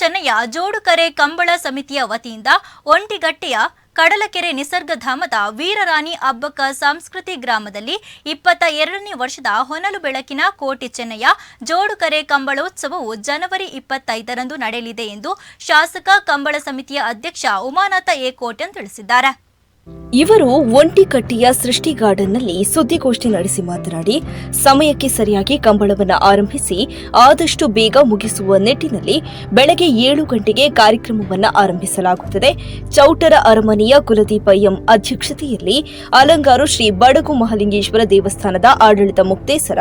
ಚೆನ್ನಯ್ಯ ಜೋಡುಕರೆ ಕಂಬಳ ಸಮಿತಿಯ ವತಿಯಿಂದ ಒಂಟಿಗಟ್ಟೆಯ ಕಡಲಕೆರೆ ನಿಸರ್ಗಧಾಮದ ವೀರರಾಣಿ ಅಬ್ಬಕ್ಕ ಸಂಸ್ಕೃತಿ ಗ್ರಾಮದಲ್ಲಿ ಇಪ್ಪತ್ತ ಎರಡನೇ ವರ್ಷದ ಹೊನಲು ಬೆಳಕಿನ ಕೋಟಿ ಚೆನ್ನಯ್ಯ ಜೋಡುಕರೆ ಕಂಬಳೋತ್ಸವವು ಜನವರಿ ಇಪ್ಪತ್ತೈದರಂದು ನಡೆಯಲಿದೆ ಎಂದು ಶಾಸಕ ಕಂಬಳ ಸಮಿತಿಯ ಅಧ್ಯಕ್ಷ ಉಮಾನಾಥ ಎ ಕೋಟ್ಯನ್ ತಿಳಿಸಿದ್ದಾರೆ. ಇವರು ಒಂಟಿಕಟ್ಟಿಯ ಸೃಷ್ಟಿ ಗಾರ್ಡನ್ನಲ್ಲಿ ಸುದ್ದಿಗೋಷ್ಠಿ ನಡೆಸಿ ಮಾತನಾಡಿ, ಸಮಯಕ್ಕೆ ಸರಿಯಾಗಿ ಕಂಬಳವನ್ನು ಆರಂಭಿಸಿ ಆದಷ್ಟು ಬೇಗ ಮುಗಿಸುವ ನಿಟ್ಟಿನಲ್ಲಿ ಬೆಳಗ್ಗೆ ಏಳು ಗಂಟೆಗೆ ಕಾರ್ಯಕ್ರಮವನ್ನು ಆರಂಭಿಸಲಾಗುತ್ತದೆ. ಚೌಟರ ಅರಮನೆಯ ಕುಲದೀಪ ಎಂ ಅಧ್ಯಕ್ಷತೆಯಲ್ಲಿ ಅಲಂಗಾರು ಶ್ರೀ ಬಡಗು ಮಹಾಲಿಂಗೇಶ್ವರ ದೇವಸ್ಥಾನದ ಆಡಳಿತ ಮುಕ್ತೇಸರ,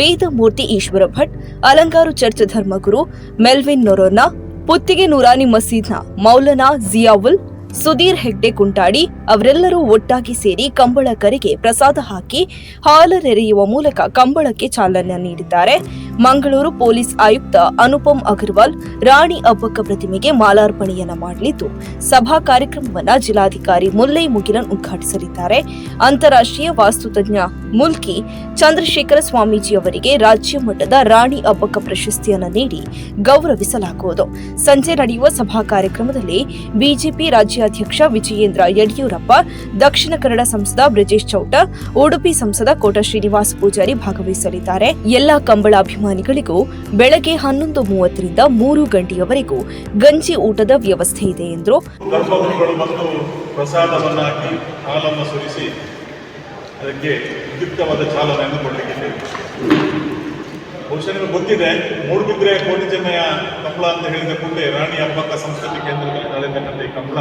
ವೇದಮೂರ್ತಿ ಈಶ್ವರ ಭಟ್, ಅಲಂಗಾರು ಚರ್ಚ್ ಧರ್ಮಗುರು ಮೆಲ್ವಿನ್ ನೊರೋನಾ, ಪುತ್ತಿಗೆ ನೂರಾನಿ ಮಸೀದ್ನ ಮೌಲನಾ ಜಿಯಾವುಲ್ ಸುಧೀರ್ ಹೆಗ್ಡೆ ಕುಂಟಾಡಿ, ಅವರೆಲ್ಲರೂ ಒಟ್ಟಾಗಿ ಸೇರಿ ಕಂಬಳ ಕರೆಗೆ ಪ್ರಸಾದ ಹಾಕಿ ಹಾಲರೆರೆಯುವ ಮೂಲಕ ಕಂಬಳಕ್ಕೆ ಚಾಲನೆ ನೀಡಿದ್ದಾರೆ. ಮಂಗಳೂರು ಪೊಲೀಸ್ ಆಯುಕ್ತ ಅನುಪಮ್ ಅಗರ್ವಾಲ್ ರಾಣಿ ಅಬ್ಬಕ್ಕ ಪ್ರತಿಮೆಗೆ ಮಾಲಾರ್ಪಣೆಯನ್ನ ಮಾಡಲಿದ್ದು, ಸಭಾ ಕಾರ್ಯಕ್ರಮವನ್ನ ಜಿಲ್ಲಾಧಿಕಾರಿ ಮುಲ್ಲೈ ಮುಗಿಲನ್ ಉದ್ಘಾಟಿಸಲಿದ್ದಾರೆ. ಅಂತಾರಾಷ್ಟ್ರೀಯ ವಾಸ್ತುತಜ್ಞ ಮುಲ್ಕಿ ಚಂದ್ರಶೇಖರ ಸ್ವಾಮೀಜಿ ಅವರಿಗೆ ರಾಜ್ಯ ಮಟ್ಟದ ರಾಣಿ ಅಬ್ಬಕ್ಕ ಪ್ರಶಸ್ತಿಯನ್ನು ನೀಡಿ ಗೌರವಿಸಲಾಗುವುದು. ಸಂಜೆ ನಡೆಯುವ ಸಭಾ ಕಾರ್ಯಕ್ರಮದಲ್ಲಿ ಬಿಜೆಪಿ ರಾಜ್ಯಾಧ್ಯಕ್ಷ ವಿಜಯೇಂದ್ರ ಯಡಿಯೂರಪ್ಪ, ದಕ್ಷಿಣ ಕನ್ನಡ ಸಂಸದ ಬ್ರಿಜೇಶ್ ಚೌಟ, ಉಡುಪಿ ಸಂಸದ ಕೋಟ ಶ್ರೀನಿವಾಸ ಪೂಜಾರಿ ಭಾಗವಹಿಸಲಿದ್ದಾರೆ. ಎಲ್ಲಾ ಕಂಬಳ ಅಭಿಮಾನಿಗಳಿಗೂ ಬೆಳಗ್ಗೆ ಹನ್ನೊಂದು ಮೂವತ್ತರಿಂದ ಮೂರು ಗಂಟೆಯವರೆಗೂ ಗಂಜಿ ಊಟದ ವ್ಯವಸ್ಥೆ ಇದೆ ಎಂದರು. ಅದಕ್ಕೆ ಉದ್ಯುಕ್ತವಾದ ಚಾಲನೆಯನ್ನು ಕೊಡಲಿಕ್ಕಿದ್ದೇವೆ ಬಹುಶಃ ನಿಮಗೆ ಗೊತ್ತಿದೆ, ಮೂಡುಬಿದ್ರೆ ಕೋಟಿ ಚೆನ್ನಯ್ಯ ಕಂಬಳ ಅಂತ ಹೇಳಿದ ಕೂಡಲೇ ರಾಣಿ ಹಬ್ಬಕ್ಕ ಸಂಸ್ಕೃತಿ ಕೇಂದ್ರದಲ್ಲಿ ನಡೆಯತಕ್ಕಂಥ ಈ ಕಂಬಳ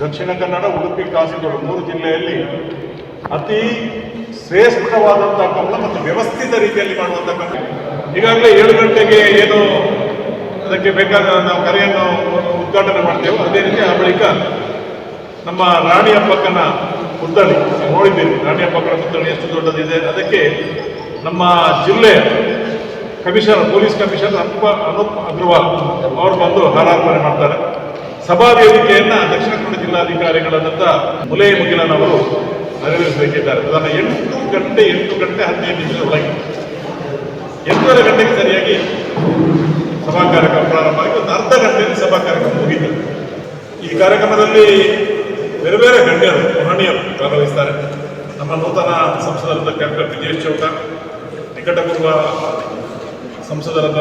ದಕ್ಷಿಣ ಕನ್ನಡ, ಉಡುಪಿ, ಕಾಸರಗೋಡು ಮೂರು ಜಿಲ್ಲೆಯಲ್ಲಿ ಅತಿ ಶ್ರೇಷ್ಠವಾದಂತಹ ಕಂಬಳ ಮತ್ತು ವ್ಯವಸ್ಥಿತ ರೀತಿಯಲ್ಲಿ ಮಾಡುವಂಥ ಕಂಬಳ ಈಗಾಗಲೇ ಏಳು ಗಂಟೆಗೆ ಏನು ಅದಕ್ಕೆ ಬೇಕಾದ ನಾವು ಕರೆಯನ್ನು ಉದ್ಘಾಟನೆ ಮಾಡ್ತೇವೆ. ಅದೇ ರೀತಿ ಆ ಬಳಿಕ ನಮ್ಮ ರಾಣಿ ಹಬ್ಬಕ್ಕನ ಪುತ್ಥಳಿ ನೋಡಿದ್ದೀರಿ. ರಾಣಿ ಹಬ್ಬಕ್ಕನ ಪುತ್ಥಳಿ ಎಷ್ಟು ದೊಡ್ಡದಿದೆ. ಅದಕ್ಕೆ ನಮ್ಮ ಜಿಲ್ಲೆ ಕಮಿಷನರ್, ಪೊಲೀಸ್ ಕಮಿಷನರ್ ಅನುಪ ಅನೂಪ್ ಅಗ್ರವಾಲ್ ಅವರು ಬಂದು ಹಾರಾರ್ಪಣೆ ಮಾಡ್ತಾರೆ. ಸಭಾ ವೇದಿಕೆಯನ್ನ ದಕ್ಷಿಣ ಕನ್ನಡ ಜಿಲ್ಲಾಧಿಕಾರಿಗಳಾದಂಥ ಮುಲೈ ಮುಗಿಲನ್ ಅವರು ನೆರವೇರಿಸಬೇಕಿದ್ದಾರೆ. ಅದನ್ನು ಎಂಟು ಗಂಟೆ ಎಂಟು ಗಂಟೆ ಹದಿನೈದು ನಿಮಿಷದ ಒಳಗೆ ಎಂಟೂವರೆ ಗಂಟೆಗೆ ಸರಿಯಾಗಿ ಸಭಾ ಕಾರ್ಯಕ್ರಮ ಪ್ರಾರಂಭ ಆಗಿ, ಒಂದು ಅರ್ಧ ಗಂಟೆಯಲ್ಲಿ ಸಭಾ ಕಾರ್ಯಕ್ರಮ ಮುಗಿತು. ಈ ಕಾರ್ಯಕ್ರಮದಲ್ಲಿ ಬೇರೆ ಬೇರೆ ಗಣ್ಯರು, ಮಹನೀಯರು ಭಾಗವಹಿಸ್ತಾರೆ. ನಮ್ಮ ನೂತನ ಸಂಸದರಾದ ಕ್ಯಾಪ್ಟನ್ ವಿಜಯ್ ಚೌಟ, ನಿಕಟಪೂರ್ವ ಸಂಸದರಾದ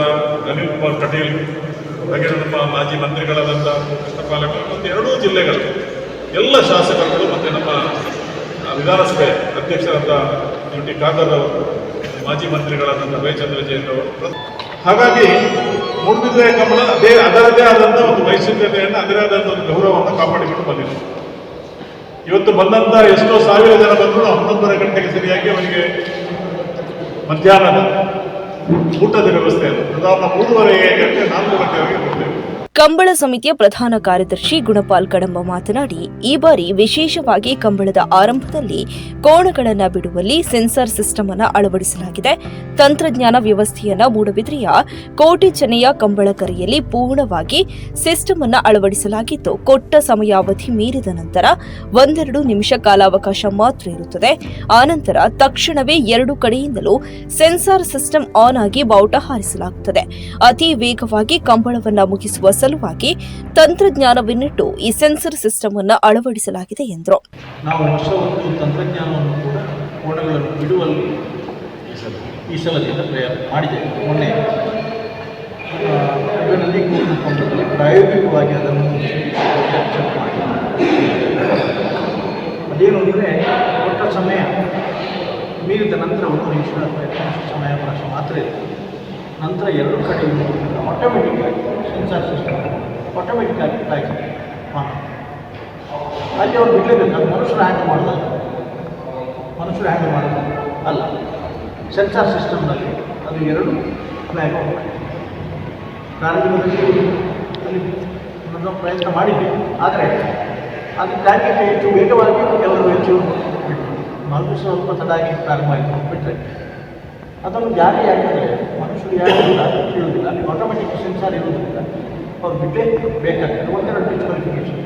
ಅನಿಲ್ ಕುಮಾರ್ ಪಟೇಲ್ ಹಾಗೆ ನಮ್ಮ ಮಾಜಿ ಮಂತ್ರಿಗಳಾದಂಥ ಕೃಷ್ಣ ಪಾಲಕ ಮತ್ತು ಎರಡೂ ಜಿಲ್ಲೆಗಳು ಎಲ್ಲ ಶಾಸಕರುಗಳು ಮತ್ತು ನಮ್ಮ ವಿಧಾನಸಭೆ ಅಧ್ಯಕ್ಷರಾದ ಯು ಟಿ ಖಾದರ್ ಅವರು, ಮಾಜಿ ಮಂತ್ರಿಗಳಾದಂಥ ವೈಚಂದ್ರ ಜೈನ್ ಅವರು. ಹಾಗಾಗಿ ಮೂಡುಬಿದ್ರೆ ಕಮಲ, ಅದೇ ಅದರದೇ ಆದಂಥ ಒಂದು ವೈಶಿಷ್ಟ್ಯತೆಯನ್ನು ಅದರದೇ ಆದಂಥ ಒಂದು ಗೌರವವನ್ನು ಕಾಪಾಡಿಕೊಂಡು ಬಂದಿದೆ. ಇವತ್ತು ಬಂದಂಥ ಎಷ್ಟೋ ಸಾವಿರ ಜನ ಬಂದರೂ ಹನ್ನೊಂದರ ಗಂಟೆಗೆ ಸರಿಯಾಗಿ ಅವರಿಗೆ ಮಧ್ಯಾಹ್ನದ ಊಟದ ವ್ಯವಸ್ಥೆ ಅದು ನಾವು ಮೂರುವರೆ ಗಂಟೆ ನಾಲ್ಕು ಗಂಟೆವರೆಗೆ ಕೊಡ್ತೇವೆ. ಕಂಬಳ ಸಮಿತಿಯ ಪ್ರಧಾನ ಕಾರ್ಯದರ್ಶಿ ಗುಣಪಾಲ್ ಕಡಂಬ ಮಾತನಾಡಿ, ಈ ಬಾರಿ ವಿಶೇಷವಾಗಿ ಕಂಬಳದ ಆರಂಭದಲ್ಲಿ ಕೋಣಗಳನ್ನು ಬಿಡುವಲ್ಲಿ ಸೆನ್ಸಾರ್ ಸಿಸ್ಟಮ್ ಅನ್ನು ಅಳವಡಿಸಲಾಗಿದೆ. ತಂತ್ರಜ್ಞಾನ ವ್ಯವಸ್ಥೆಯನ್ನು ಮೂಡಬಿದ್ರೆಯ ಕೋಟಿ ಚೆನ್ನಯ್ಯ ಕಂಬಳ ಕರೆಯಲ್ಲಿ ಪೂರ್ಣವಾಗಿ ಸಿಸ್ಟಮ್ ಅನ್ನು ಅಳವಡಿಸಲಾಗಿದ್ದು ಕೊಟ್ಟ ಸಮಯಾವಧಿ ಮೀರಿದ ನಂತರ ಒಂದೆರಡು ನಿಮಿಷ ಕಾಲಾವಕಾಶ ಮಾತ್ರ ಇರುತ್ತದೆ. ಆನಂತರ ತಕ್ಷಣವೇ ಎರಡು ಕಡೆಯಿಂದಲೂ ಸೆನ್ಸಾರ್ ಸಿಸ್ಟಮ್ ಆನ್ ಆಗಿ ಬಾವುಟ ಹಾರಿಸಲಾಗುತ್ತದೆ. ಅತಿ ವೇಗವಾಗಿ ಕಂಬಳವನ್ನು ಮುಗಿಸುವ ಸಲುವಾಗಿ ತಂತ್ರಜ್ಞಾನವನ್ನಿಟ್ಟು ಈ ಸೆನ್ಸರ್ ಸಿಸ್ಟಮ್ ಅನ್ನು ಅಳವಡಿಸಲಾಗಿದೆ ಎಂದರು. ಪ್ರಾಯೋಗಿಕವಾಗಿ ಅದನ್ನು ಅದೇನು ಅಂದರೆ ಕೊಟ್ಟ ಸಮಯ, ಮೀರಿದ ನಂತರ ಒಂದು ನಿಮಿಷ ಸಮಯಾವಕಾಶ ಮಾತ್ರ ಇದೆ. ನಂತರ ಎರಡು ಕಡೆ ಆಟೋಮೆಟಿಕ್ಕಾಗಿ ಸೆನ್ಸಾರ್ ಸಿಸ್ಟಮ್ ಆಟೋಮೆಟಿಕ್ಕಾಗಿ ಫ್ಲೈಟ್ ಮಾಡಿ. ಅಲ್ಲಿ ಅವ್ರು ಬಿಡಲೇಬೇಕು, ಅದು ಮನುಷ್ಯರು ಹ್ಯಾಂಡಲ್ ಮಾಡೋದಲ್ಲ. ಮನುಷ್ಯರು ಹ್ಯಾಂಡಲ್ ಮಾಡೋದು ಅಲ್ಲ. ಸೆನ್ಸಾರ್ ಸಿಸ್ಟಮ್ನಲ್ಲಿ ಅದು ಎರಡು ಫ್ಲ್ಯಾಗ್ ಪ್ರಾರಂಭದಲ್ಲಿ ಅಲ್ಲಿ ನಾವು ಪ್ರಯತ್ನ ಮಾಡಿದ್ವಿ ಆದರೆ ಅದು ಕಾರ್ಯಕ್ಕೆ ಹೆಚ್ಚು ವೇಗವಾಗಿ ಕೆಲವರು ಹೆಚ್ಚು ನಾಲ್ಕು ಸ್ವಲ್ಪ ತಡಾಗಿ ಪ್ರಾರಂಭ ಆಯಿತು. ಬಿಟ್ಟರೆ ಅದನ್ನು ಜಾರಿ ಆಗ್ತದೆ ಮನುಷ್ಯರು ಯಾರಿಲ್ಲ ಇರುವುದಿಲ್ಲ ಅಲ್ಲಿ ಆಟೋಮೆಟಿಕ್ ಸೆನ್ಸಾರ್ ಇರುವುದಿಲ್ಲ. ಅವ್ರು ಬಿಟ್ಟೇ ಬೇಕಾಗ್ತದೆ. ಒಂದೆರಡು ಡಿಸ್ಕ್ವಾಲಿಫಿಕೇಶನ್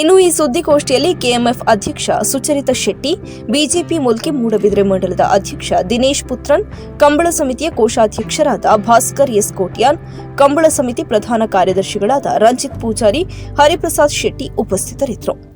ಇನ್ನು ಈ ಸುದ್ದಿಗೋಷ್ಠಿಯಲ್ಲಿ ಕೆಎಂಎಫ್ ಅಧ್ಯಕ್ಷ ಸುಚರಿತಾ ಶೆಟ್ಟಿ, ಬಿಜೆಪಿ ಮುಲ್ಕಿ ಮೂಡಬಿದ್ರೆ ಮಂಡಲದ ಅಧ್ಯಕ್ಷ ದಿನೇಶ್ ಪುತ್ರನ್, ಕಂಬಳ ಸಮಿತಿಯ ಕೋಶಾಧ್ಯಕ್ಷರಾದ ಭಾಸ್ಕರ್ ಎಸ್ ಕೋಟ್ಯಾನ್, ಕಂಬಳ ಸಮಿತಿ ಪ್ರಧಾನ ಕಾರ್ಯದರ್ಶಿಗಳಾದ ರಂಜಿತ್ ಪೂಜಾರಿ, ಹರಿಪ್ರಸಾದ್ ಶೆಟ್ಟಿ ಉಪಸ್ಥಿತರಿದ್ದರು.